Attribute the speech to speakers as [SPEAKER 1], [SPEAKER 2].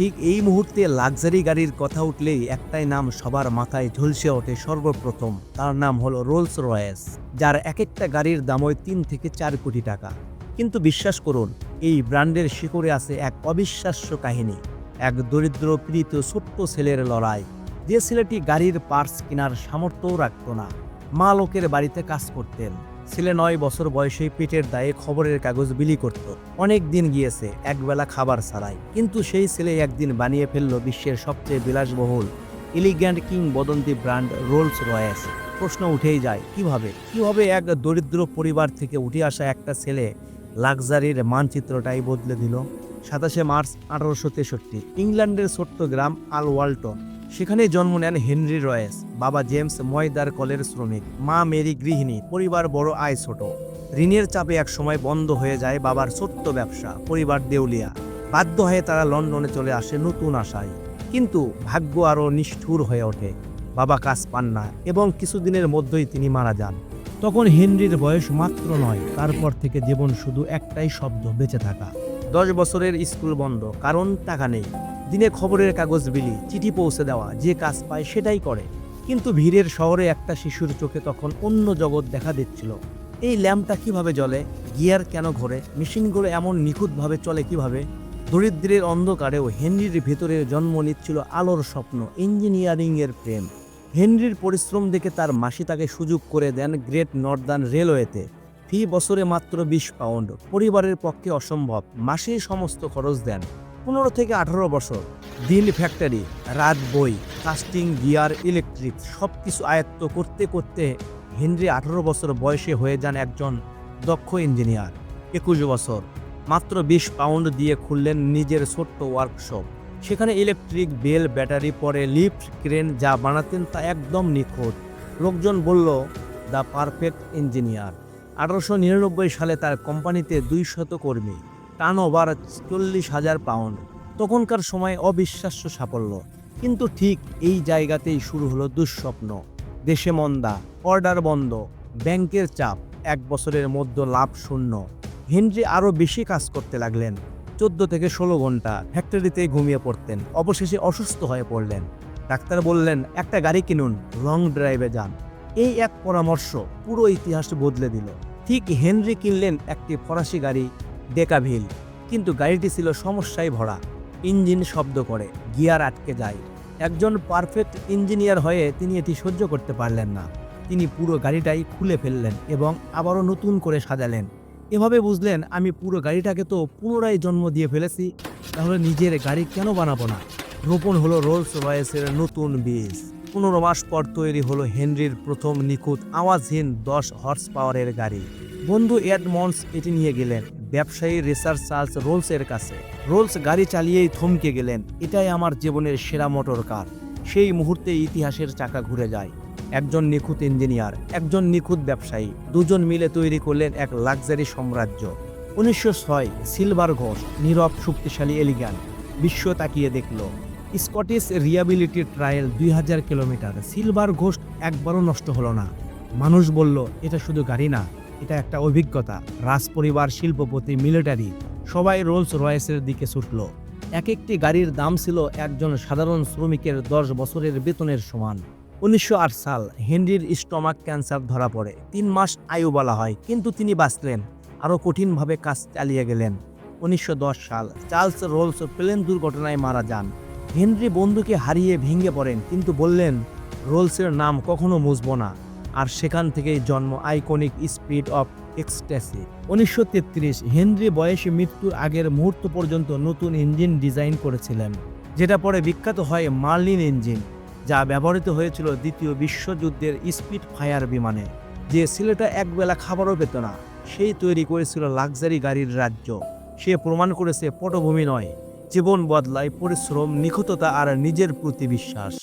[SPEAKER 1] ঠিক এই মুহূর্তে লাক্সারি গাড়ির কথা উঠলেই একটাই নাম সবার মাথায় ঝলসে ওঠে সর্বপ্রথম। তার নাম হলো রোলস রয়েস, যার এক একটা গাড়ির দাম হয় তিন থেকে চার কোটি টাকা। কিন্তু বিশ্বাস করুন, এই ব্র্যান্ডের শিকড়ে আছে এক অবিশ্বাস্য কাহিনী। এক দরিদ্র পীড়িত ছোট্ট ছেলের লড়াই। যে ছেলেটি গাড়ির পার্টস কেনার সামর্থ্যও রাখত না। মা লোকের বাড়িতে কাজ করতেন। ছেলে নয় বছর বয়সেই পেটের দায়ে খবরের কাগজ বিলি করত। অনেক দিন গিয়েছে, একবেলা খাবার ছাড়াই। কিন্তু সেই ছেলে একদিন বানিয়ে ফেলল বিশ্বের সবচেয়ে বিলাসবহুল এলিগ্যান্ট কিং বদন্তি ব্র্যান্ড রোলস রয়েস প্রশ্ন উঠেই যায়, কীভাবে? কীভাবে এক দরিদ্র পরিবার থেকে উঠে আসা একটা ছেলে লাক্সারির মানচিত্রটাই বদলে দিল? সাতাশে মার্চ আঠারোশো তেষট্টি, ইংল্যান্ডের ছোট্ট গ্রাম আল সেখানে জন্ম নেন হেনরি রয়েস, বাবা জেমস ময়দার কলের শ্রমিক, মা মেরি গৃহিণী, পরিবার বড় আয় ছোট। ঋণের চাপে এক সময় বন্ধ হয়ে যায় বাবার ছোট্ট ব্যবসা, পরিবার দেউলিয়া। বাধ্য হয়ে তারা লন্ডনে চলে আসে নতুন আশায়। কিন্তু ভাগ্য আরও নিষ্ঠুর হয়ে ওঠে। বাবা কাজ পান না এবং কিছুদিনের মধ্যেই তিনি মারা যান। তখন হেনরির বয়স মাত্র নয়, তারপর থেকে জীবন শুধু একটাই শব্দ, বেঁচে থাকা। দশ বছরের স্কুল বন্ধ, কারণ টাকা নেই। দিনে খবরের কাগজ বিলি, চিঠি পৌঁছে দেওয়া, যে কাজ পায় সেটাই করে। কিন্তু ভিড়ের শহরে একটা শিশুর চোখে তখন অন্য জগৎ দেখা দিচ্ছিল। এই ল্যাম্পটা কীভাবে জ্বলে, গিয়ার কেন ঘোরে মেশিনগুলো এমন নিখুঁতভাবে চলে কীভাবে? দরিদ্রের অন্ধকারেও হেনরির ভেতরে জন্ম নিচ্ছিল আলোর স্বপ্ন, ইঞ্জিনিয়ারিংয়ের প্রেম। হেনরির পরিশ্রম দেখে তার মাসি তাকে সুযোগ করে দেন গ্রেট নর্দার্ন রেলওয়েতে। ফি বছরে মাত্র বিশ পাউন্ড, পরিবারের পক্ষে অসম্ভব, মাসে সমস্ত খরচ দেন। পনেরো থেকে আঠারো বছর। দিন ফ্যাক্টরি, রাত বই, কাস্টিং, গিয়ার, ইলেকট্রিক সব কিছু আয়ত্ত করতে করতে হেনরি আঠারো বছর বয়সে হয়ে যান একজন দক্ষ ইঞ্জিনিয়ার, একুশ বছর। মাত্র বিশ পাউন্ড দিয়ে খুললেন নিজের ছোট্ট ওয়ার্কশপ। সেখানে ইলেকট্রিক, বেল, ব্যাটারি, পরে লিফট, ক্রেন যা বানাতেন তা একদম নিখুঁত। লোকজন বলল, দ্য পারফেক্ট ইঞ্জিনিয়ার। আঠারোশো নিরানব্বই সালে তার কোম্পানিতে দুইশত কর্মী। টার্ন ওভার চল্লিশ হাজার পাউন্ড তখনকার সময় অবিশ্বাস্য সাফল্য। কিন্তু ঠিক এই জায়গাতেই শুরু হলো দুঃস্বপ্ন। দেশে মন্দা, অর্ডার বন্ধ, ব্যাংকের চাপ, এক বছরের মধ্যে লাভ শূন্য। হেনরি আরও বেশি কাজ করতে লাগলেন। চোদ্দ থেকে ষোলো ঘণ্টা ফ্যাক্টরিতে ঘুমিয়ে পড়তেন, অবশেষে অসুস্থ হয়ে পড়লেন। ডাক্তার বললেন, একটা গাড়ি কিনুন লং ড্রাইভে যান। এই এক পরামর্শ পুরো ইতিহাস বদলে দিল। ঠিক হেনরি কিনলেন একটি ফরাসি গাড়ি ডেকাভিল। কিন্তু গাড়িটি ছিল সমস্যায় ভরা। ইঞ্জিন শব্দ করে, গিয়ার আটকে যায়। একজন পারফেক্ট ইঞ্জিনিয়ার হয়ে তিনি এটি সহ্য করতে পারলেন না। তিনি পুরো গাড়িটাই খুলে ফেললেন এবং আবারও নতুন করে সাজালেন। এভাবে বুঝলেন, আমি পুরো গাড়িটাকে তো পুনরায় জন্ম দিয়ে ফেলেছি, তাহলে নিজের গাড়ি কেন বানাবো না? রোপণ হলো রোলস রয়েসের নতুন বীজ। পনেরো মাস পর তৈরি হলো হেনরির প্রথম নিখুঁত আওয়াজহীন দশ হর্স পাওয়ারের গাড়ি। বন্ধু এডমন্ডস এটি নিয়ে গেলেন। ব্যবসায়ী রিসার্চ চার্লস রোলসের কাছে। রোলস গাড়ি চালিয়েই থমকে গেলেন। এটাই আমার জীবনের সেরা মোটর কার সেই মুহূর্তে ইতিহাসের চাকা ঘুরে যায়। একজন নিখুঁত ইঞ্জিনিয়ার একজন নিখুঁত ব্যবসায়ী, দুজন মিলে তৈরি করলেন এক লাক্সারি সাম্রাজ্য। উনিশশো ছয়, সিলভার ঘোষ, নীরব, শক্তিশালী এলিগান বিশ্ব তাকিয়ে দেখল। স্কটিশ রিয়াবিলিটি ট্রায়াল দুই হাজার কিলোমিটার। সিলভার ঘোষ একবারও নষ্ট হলো না। মানুষ বলল, এটা শুধু গাড়ি না এটা একটা অভিজ্ঞতা। রাজপরিবার, শিল্পপতি, মিলিটারি সবাই রোলস রয়েসের দিকে ছুটল। এক একটি গাড়ির দাম ছিল একজন সাধারণ শ্রমিকের দশ বছরের বেতনের সমান। উনিশশো আট সাল হেনরির স্টমাক ক্যান্সার ধরা পড়ে। তিন মাস আয়ু বলা হয়, কিন্তু তিনি বাঁচলেন, আরও কঠিনভাবে কাজ চালিয়ে গেলেন। উনিশশো দশ সাল চার্লস রোলস প্লেন দুর্ঘটনায় মারা যান। হেনরি বন্ধুকে হারিয়ে ভেঙে পড়েন, কিন্তু বললেন, রোলসের নাম কখনো মুছব না। আর সেখান থেকেই জন্ম আইকনিক স্পিড অফ এক্সট্যাসি। উনিশশো তেত্রিশ, হেনরি বয়সে মৃত্যুর আগের মুহূর্ত পর্যন্ত নতুন ইঞ্জিন ডিজাইন করেছিলেন, যেটা পরে বিখ্যাত হয় মার্লিন ইঞ্জিন, যা ব্যবহৃত হয়েছিল দ্বিতীয় বিশ্বযুদ্ধের স্পিড ফায়ার বিমানে, যে ছেলেটা একবেলা খাবারও পেত না। সেই তৈরি করেছিল লাক্সারি গাড়ির রাজ্য। সে প্রমাণ করেছে পটভূমি নয়, জীবন বদলায় পরিশ্রম, নিখুঁততা আর নিজের প্রতি বিশ্বাস।